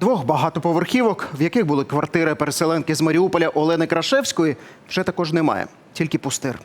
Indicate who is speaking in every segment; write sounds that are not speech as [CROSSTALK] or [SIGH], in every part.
Speaker 1: Двох багатоповерхівок, в яких були квартири переселенки з Маріуполя Олени Крашевської, вже також немає, тільки пустир.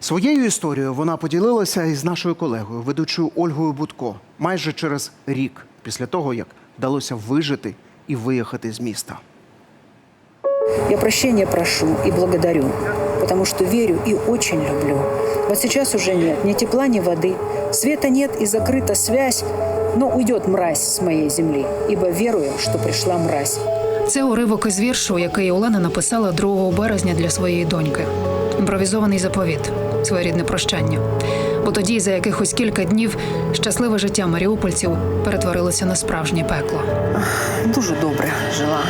Speaker 1: Своєю історією вона поділилася із нашою колегою, ведучою Ольгою Будко, майже через рік після того, як вдалося вижити і виїхати з міста.
Speaker 2: Я прощения прошу и благодарю, потому что верю и очень люблю. Вот сейчас уже нет ни тепла, ни воды, света нет и закрыта связь, но уйдет мразь с моей земли, ибо верую, что пришла мразь.
Speaker 3: Це уривок із віршу, який Олена написала 2 березня для своєї доньки. Імпровізований заповіт, своєрідне прощання. Бо тоді, за якихось кілька днів, щасливе життя маріупольців перетворилося на справжнє пекло.
Speaker 4: дуже добре жила.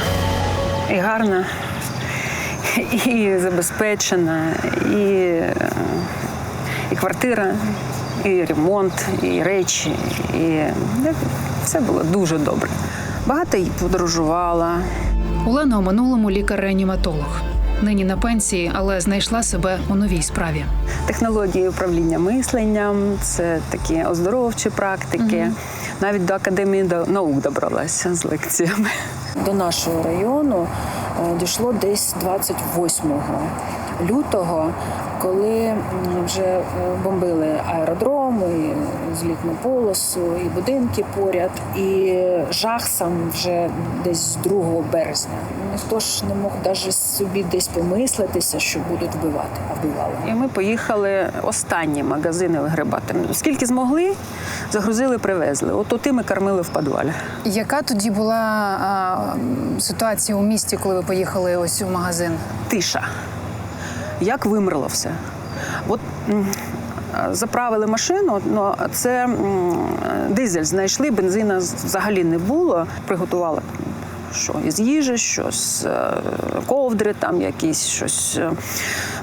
Speaker 4: І гарна, і забезпечена, і, е, і квартира, і ремонт, і речі. І все було дуже добре. Багато й подорожувала.
Speaker 3: Олена у минулому лікар-реаніматолог. Нині на пенсії, але знайшла себе у новій справі.
Speaker 4: Технології управління мисленням, це такі оздоровчі практики. Навіть до академії наук добралася з лекціями.
Speaker 2: До нашого району е, дійшло десь 28 лютого, коли вже е, бомбили аеродром, і злітну полосу, і будинки поряд, і жах сам вже десь з 2 березня. Ніхто ж не мог навіть собі десь помислитися, що будуть вбивати, а вбивали.
Speaker 4: І ми поїхали останні магазини вигребати. Скільки змогли, загрузили, привезли. От тими кормили в підвалі.
Speaker 3: Яка тоді була а, ситуація у місті, коли ви поїхали ось у магазин?
Speaker 4: Тиша. Як вимерло все. От заправили машину, ну це дизель знайшли, бензина взагалі не було. Приготували що із їжі, що з е, ковдри, там якісь щось е,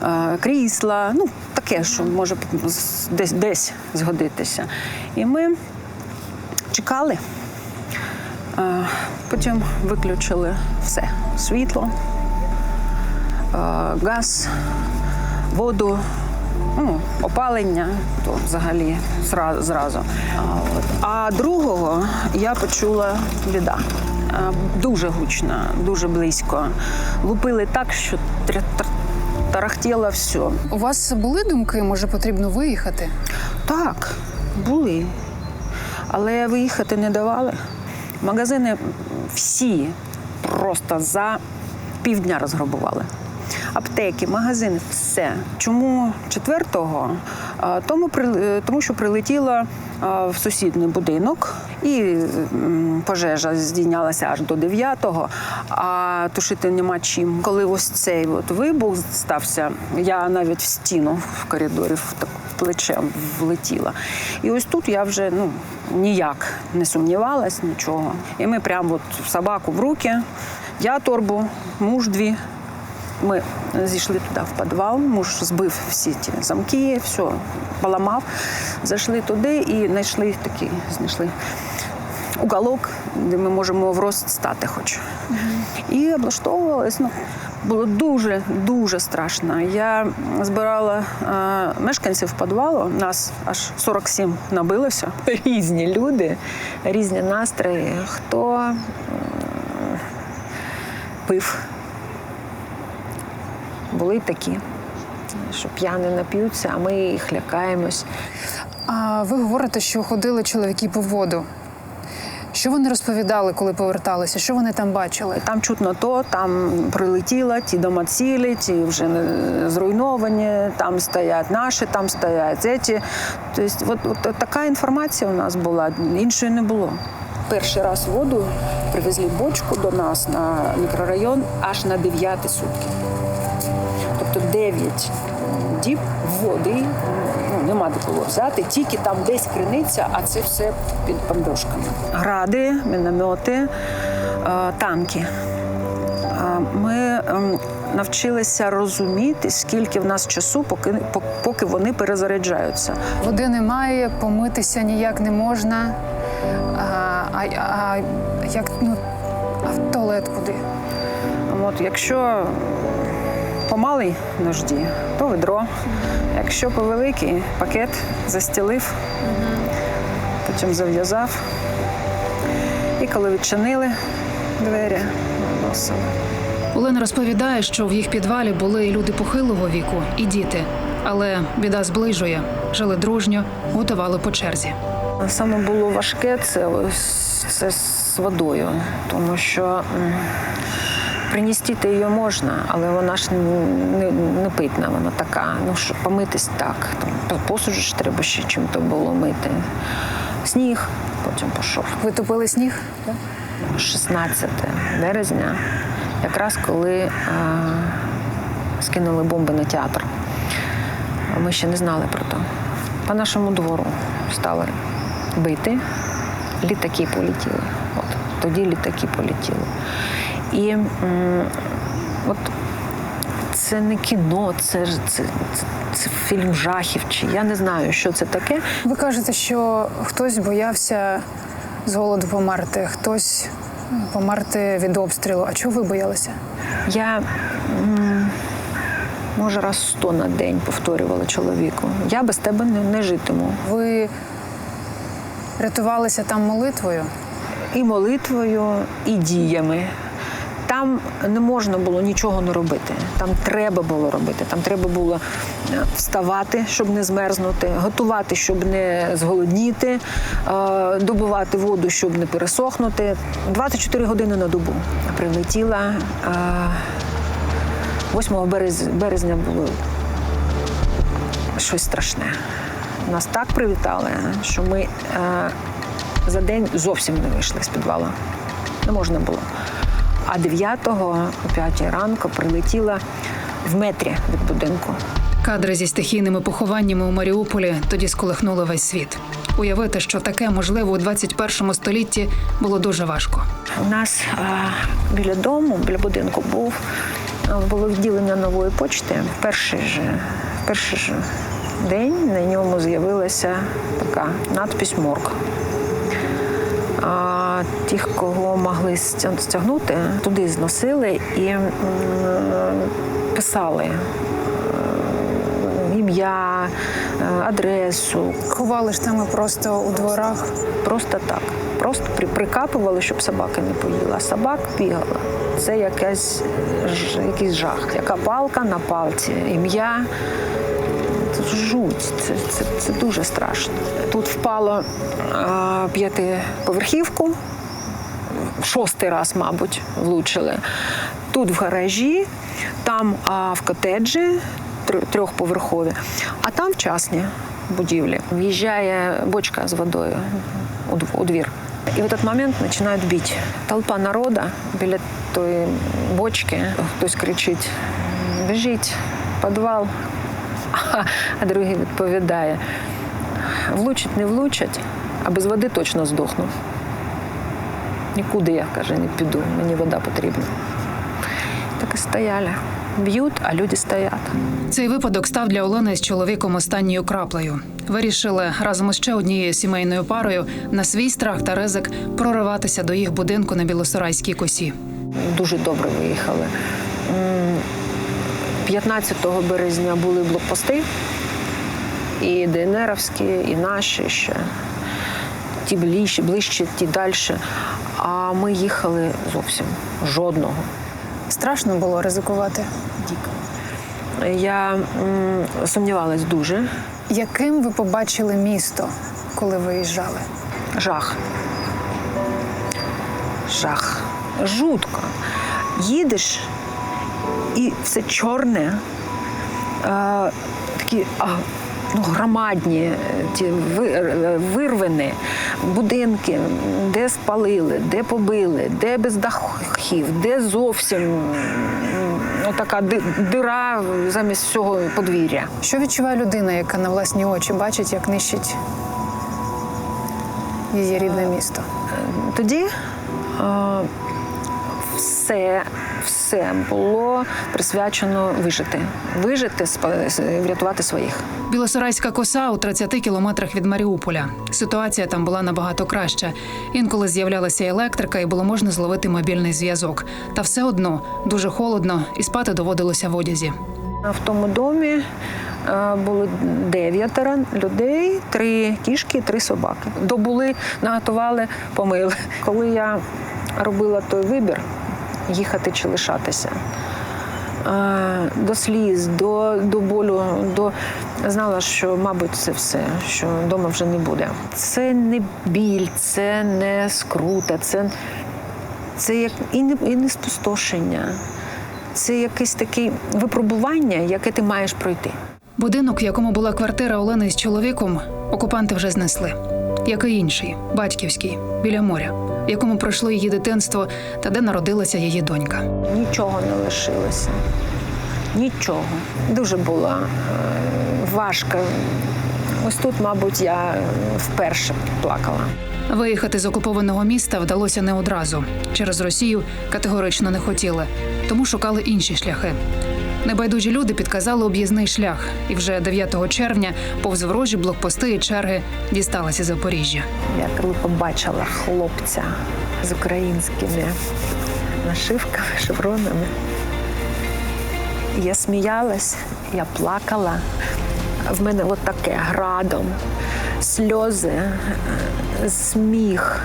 Speaker 4: е, крісла. Ну, таке, що може десь, десь згодитися. І ми чекали. Потім виключили все світло, газ, воду, ну, опалення, то взагалі зразу. А, другого я почула біда. Е, Дуже гучно, дуже близько. Лупили так, що тарахтіло все.
Speaker 3: У вас були думки, може потрібно виїхати?
Speaker 4: Так, були. Але виїхати не давали. Магазини всі просто за півдня розграбували. Аптеки, магазини, все. Чому четвертого? Тому, е, тому що прилетіла в сусідній будинок, і пожежа здійнялася аж до 9-го, а тушити нема чим. Коли ось цей от вибух стався, я навіть в стіну в коридорі так плечем влетіла. І ось тут я вже ну, ніяк не сумнівалась, нічого. І ми прямо от собаку в руки, я торбу, муж дві. Ми зійшли туди в підвал, муж збив всі ті замки, все поламав. Зайшли туди і знайшли такий, знайшли уголок, де ми можемо в рост стати хоч. І облаштовувалась. Ну, було дуже дуже страшно. Я збирала е, мешканців підвалу, нас аж 47 набилося. [LAUGHS] Різні люди, різні настрої. Хто м, пив. Були такі, що п'яні нап'ються, а ми їх лякаємось.
Speaker 3: А ви говорите, що ходили чоловіки по воду. Що вони розповідали, коли поверталися? Що вони там бачили?
Speaker 4: Там чутно то, там прилетіло, ті дома цілі, ті вже зруйновані, там стоять наші, там стоять ці. Тобто, от, от така інформація у нас була, іншої не було.
Speaker 2: Перший раз воду привезли бочку до нас на мікрорайон аж на 9 сутки. Тобто 9 діб води ну, нема де було взяти, тільки там десь криниця, а це все під бомбежками.
Speaker 4: Гради, міномети, е, танки. Е, Ми ем, навчилися розуміти, скільки в нас часу, поки, поки вони перезаряджаються.
Speaker 3: Води немає, помитися ніяк не можна. А, а, а як ну, а в туалет куди?
Speaker 4: От, якщо по малій нужді, то ведро. Якщо по великій, пакет застілив, потім зав'язав і приїхали, відчинили двері, виносили.
Speaker 3: Олена розповідає, що в їх підвалі були і люди похилого віку, і діти. Але біда зближує. Жили дружньо, готували по черзі.
Speaker 4: Саме було важке це, це з водою, тому що м, приністити її можна, але вона ж не, не питна, вона така. Ну що помитись так. Посуд ж треба ще чим то було мити. Сніг потім пішов.
Speaker 2: Ви топили сніг?
Speaker 4: 16 березня, якраз коли е, скинули бомби на театр. Ми ще не знали про то. По нашому двору стали бити, літаки полетіли. От, тоді літаки полетіли. І м, от це не кіно, це, це, це, це фільм жахів, чи я не знаю, що це таке.
Speaker 5: Ви кажете, що хтось боявся з голоду померти, хтось померти від обстрілу. А чого ви боялися?
Speaker 4: Я м, може раз сто на день повторювала чоловіку. Я без тебе не, не житиму.
Speaker 5: Ви рятувалися там молитвою?
Speaker 4: І молитвою, і діями. Там не можна було нічого не робити. Там треба було робити. Там треба було е, вставати, щоб не змерзнути, готувати, щоб не зголодніти, е, добувати воду, щоб не пересохнути. 24 години на добу прилетіла. е, 8 березня було щось страшне. Нас так привітали, що ми е, за день зовсім не вийшли з підвала. Не можна було. А 9-го о 5 ранку прилетіла в метрі від будинку.
Speaker 3: Кадри зі стихійними похованнями у Маріуполі тоді сколихнули весь світ. Уявити, що таке можливо у 21 столітті, було дуже важко.
Speaker 4: У нас е, біля дому, біля будинку був е, було відділення нової почти. Перший же, перший же день на ньому з'явилася така надпись Морг. А тих, кого могли стягнути, туди зносили і писали е, ім'я, е, адресу,
Speaker 5: Ховали ж там просто у дворах.
Speaker 4: Просто так. Просто прикапували, щоб собаки не поїла. Собак бігала. Це якась, якийсь жах. Яка палка на палці, ім'я. Це жуть, це, це, це дуже страшно. Тут впало п'ятиповерхівку, шостий раз, мабуть, влучили. Тут в гаражі, там а, в котеджі тр- трьохповерхові, а там в частні будівлі. В'їжджає бочка з водою у у двір. І в этот момент починають бити. Толпа народу біля тої бочки. Хтось кричить: біжіть, підвал. А другий відповідає: влучать, не влучать, а без води точно здохну. Нікуди я, каже, не піду, мені вода потрібна. Так і стояли. Б'ють, а люди стоять.
Speaker 3: Цей випадок став для Олени з чоловіком останньою краплею. Вирішили разом із ще однією сімейною парою на свій страх та ризик прориватися до їх будинку на Білосорайській косі.
Speaker 4: Дуже добре виїхали. М, 15 березня були блокпости, і ДНРовські, і наші ще. Ті ближче, ближче, ті далі. А ми їхали зовсім жодного.
Speaker 5: Страшно було ризикувати.
Speaker 4: Я м, сумнівалась дуже.
Speaker 5: Яким ви побачили місто, коли виїжджали?
Speaker 4: Жах. Жах. Жутко. Їдеш і все чорне, е, такі а, ну, громадні, е, ті е, вирвини, будинки, де спалили, де побили, де без дахів, де зовсім ну, така дира замість всього подвір'я.
Speaker 5: Що відчуває людина, яка на власні очі бачить, як нищить її рідне місто?
Speaker 4: Тоді е, все, все було присвячено вижити. Вижити, врятувати своїх.
Speaker 3: Білосорайська коса у 30 кілометрах від Маріуполя. Ситуація там була набагато краща. Інколи з'являлася електрика, і було можна зловити мобільний зв'язок. Та все одно дуже холодно, і спати доводилося в одязі.
Speaker 4: В тому домі е, було дев'ятеро людей, три кішки, три собаки. Добули, наготували, помили. Коли я робила той вибір їхати чи лишатися. е, До сліз, до, до болю, до знала, що, мабуть, це все, що вдома вже не буде. Це не біль, це не скрута, це, це як і не, і не спустошення. Це якесь таке випробування, яке ти маєш пройти.
Speaker 3: Будинок, в якому була квартира Олени з чоловіком, окупанти вже знесли. Як і інший, батьківський, біля моря, в якому пройшло її дитинство та де народилася її донька.
Speaker 4: Нічого не лишилося. Нічого. Дуже було е, важко. Ось тут, мабуть, я е, вперше плакала.
Speaker 3: Виїхати з окупованого міста вдалося не одразу. Через Росію категорично не хотіли, тому шукали інші шляхи. Небайдужі люди підказали об'їзний шлях, і вже 9 червня повз ворожі блокпости і черги дісталися Запоріжжя.
Speaker 4: Я коли побачила хлопця з українськими нашивками, шевронами. Я сміялась, я плакала. В мене от таке градом, сльози, е, сміх.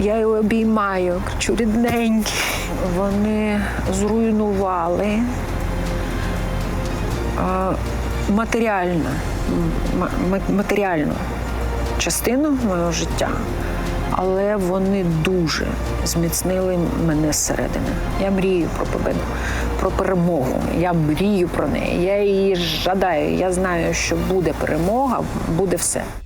Speaker 4: Я його обіймаю, кричу рідненький. Вони зруйнували а, матеріально, м- м- матеріальну частину мого життя, але вони дуже зміцнили мене зсередини. Я мрію про победу, про перемогу. Я мрію про неї. Я її жадаю. Я знаю, що буде перемога, буде все.